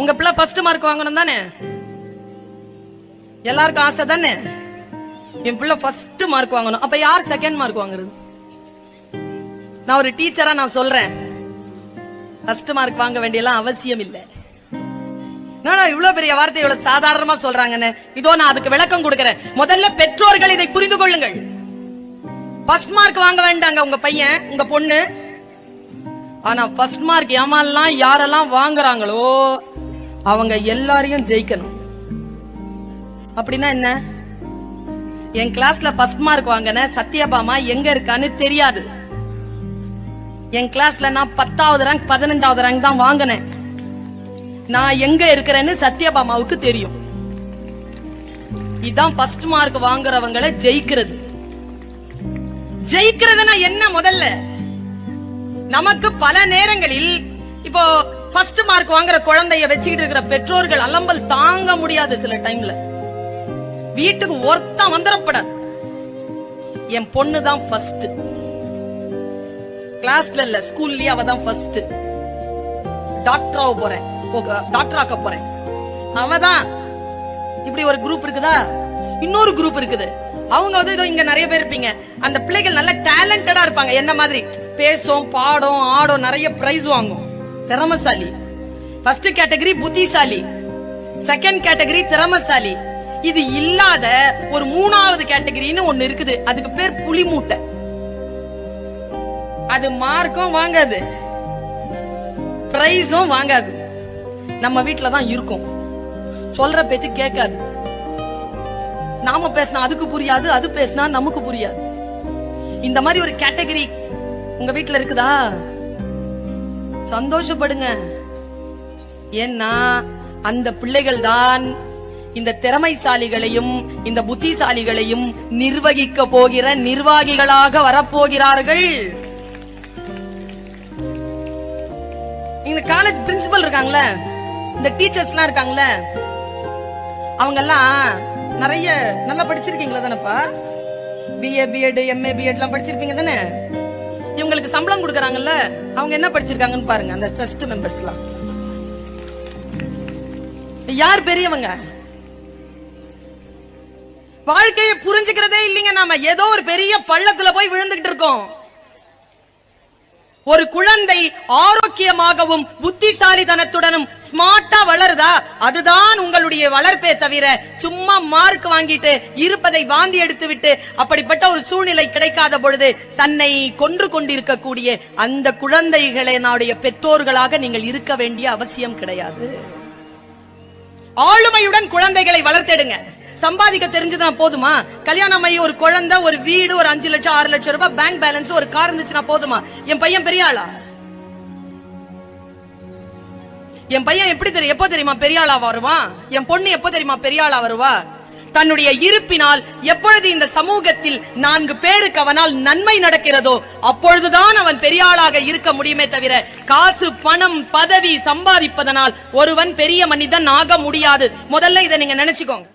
உங்க பிள்ளை first mark வாங்கணும் தானே? எல்லாருக்கும் ஆசை தானே? என் பிள்ளை ஃபர்ஸ்ட் மார்க் வாங்கணும். அப்ப யார் செகண்ட் மார்க் வாங்குறது? நான் ஒரு டீச்சரா நான் சொல்றேன். ஃபர்ஸ்ட் மார்க் வாங்க வேண்டியெல்லாம் அவசியம் இல்லை. இவ்வளவு பெரிய வார்த்தை இவ்வளவு சாதாரணமா சொல்றாங்கன்னு? இதோ நான் அதுக்கு விளக்கம் கொடுக்கறேன். முதல்ல பெற்றோர்கள் இதை புரிந்து கொள்ளுங்கள். ஃபர்ஸ்ட் மார்க் வாங்க வேண்டாங்க உங்க பையன் உங்க பொண்ணு. ஆனா ஃபர்ஸ்ட் மார்க் ஏமாலாம் யாரெல்லாம் வாங்குறாங்களோ அவங்க எல்லாரையும் ஜெயிக்கணும். அப்படின்னா என்ன? என் கிளாஸ்ல ஃபர்ஸ்ட் மார்க் வாங்கின சத்யபாமா எங்க இருக்கான்னு தெரியாது. என் கிளாஸ்ல நான் பத்தாவது ரேங்க் பதினஞ்சாவது ரேங்க் தான் வாங்கினேன். நான் எங்க இருக்கிறேன்னு சத்யபாமாவுக்கு தெரியும். இதான் ஃபர்ஸ்ட் மார்க் வாங்குறவங்களை ஜெயிக்கிறது. ஜெயிக்கிறதுனா என்ன முதல்ல? நமக்கு பல நேரங்களில் இப்போ ஃபர்ஸ்ட் மார்க் வாங்குற குழந்தைய வச்சுக்கிட்டு இருக்கிற பெற்றோர்கள் அலம்பல் தாங்க முடியாது சில டைம்ல வீட்டுக்கு ஒருத்தன் வந்துடப்படாது என் பொண்ணு தான் ஃபர்ஸ்ட் கிளாஸ்ல இல்ல ஸ்கூல்லயே அவ தான் ஃபர்ஸ்ட் டாக்டர் ஆக போறேன் டாக்டர் ஆக்க போறேன். அவதான் இப்படி ஒரு குரூப் இருக்குதா? இன்னொரு குரூப் இருக்குது. அவங்க வந்து இதோ இங்க நிறைய பேர் இருப்பீங்க. அந்த பிள்ளைகள் நல்ல டேலண்டடா இருப்பாங்க. என்ன மாதிரி? பேசும் பாடும் ஆடும் நிறைய பிரைஸ் வாங்கும். திறமசாலி. ஃபர்ஸ்ட் கேட்டகரி புத்திசாலி. செகண்ட் கேட்டகரி திறமசாலி. இது இல்லாத ஒரு மூணாவது கேட்டகரின்னு ஒண்ணு இருக்குது. அதுக்கு பேர் புலி மூட்டை அது மார்க்கும் வாங்காது. பிரைஸும் வாங்காது. நம்ம வீட்டுல தான் இருக்கும். சொல்ற பேச்சு கேட்காது. நாம பேசினா அதுக்கு புரியாது அது பேசினா நமக்கு புரியாது. இந்த மாதிரி ஒரு கேட்டகரி உங்க வீட்டுல இருக்குதா? சந்தோஷப்படுங்க. ஏன்னா அந்த பிள்ளைகள் தான் இந்த திறமைசாலிகளையும் இந்த புத்திசாலிகளையும் நிர்வகிக்க போகிற நிர்வாகிகளாக வரப்போகிறார்கள். இந்த காலேஜ் பிரின்சிபல் இருக்காங்களே இந்த டீச்சர்ஸ் எல்லாம் இருக்காங்களே அவங்க எல்லாம் நிறைய நல்லா படிச்சிருக்கீங்களா தானப்பா? பிஏ பிஎட் எம்ஏ பிஎட் எல்லாம் படிச்சிருப்பீங்க தானே? இவங்களுக்கு சம்பளம் கொடுக்கறாங்கல்ல அவங்க என்ன படிச்சிருக்காங்கன்னு பாருங்க அந்த ட்ரஸ்ட் மெம்பர்ஸ் எல்லாம் யார் பெரியவங்க? வாழ்க்கையை புரிஞ்சுக்கிறதே இல்லைங்க நாம ஏதோ ஒரு பெரிய பள்ளத்துல போய் விழுந்துகிட்டு இருக்கோம். ஒரு குழந்தை ஆரோக்கியமாகவும் புத்திசாலித்தனத்துடனும் ஸ்மார்ட்டா வளருதா? அதுதான் உங்களுடைய வளர்ப்பே தவிர சும்மா மார்க் வாங்கிட்டு இருப்பதை வாந்தி எடுத்து விட்டு அப்படிப்பட்ட ஒரு சூழ்நிலை கிடைக்காத பொழுது தன்னை கொன்று கொண்டிருக்கக்கூடிய அந்த குழந்தைகளினுடைய பெற்றோர்களாக நீங்கள் இருக்க வேண்டிய அவசியம் கிடையாது. ஆளுமையுடன் குழந்தைகளை வளர்த்தெடுங்க. சம்பாதிக்க தெரிஞ்சுதான் போதுமா? கல்யாணம் ஆகி ஒரு குழந்தை ஒரு வீடு ஒரு அஞ்சு லட்சம் ஆறு லட்சம் ரூபாய் பேங்க் பேலன்ஸ் ஒரு கார் இருந்துச்சுன்னா போதுமா? என் பையன் பெரிய ஆளா? என் பையன் எப்படி தெரியும்? எப்போ தெரியுமா பெரிய ஆளா வருவான் என் பொண்ணு எப்போ தெரியுமா பெரிய ஆளா வருவா? தன்னுடைய இருப்பினால் எப்பொழுது இந்த சமூகத்தில் நான்கு பேருக்கு அவனால் நன்மை நடக்கிறதோ அப்பொழுதுதான் அவன் பெரிய ஆளாக இருக்க முடியுமே தவிர காசு பணம் பதவி சம்பாதிப்பதனால் ஒருவன் பெரிய மனிதன் ஆக முடியாது. முதல்ல இதை நீங்க நினைச்சுக்கோங்க.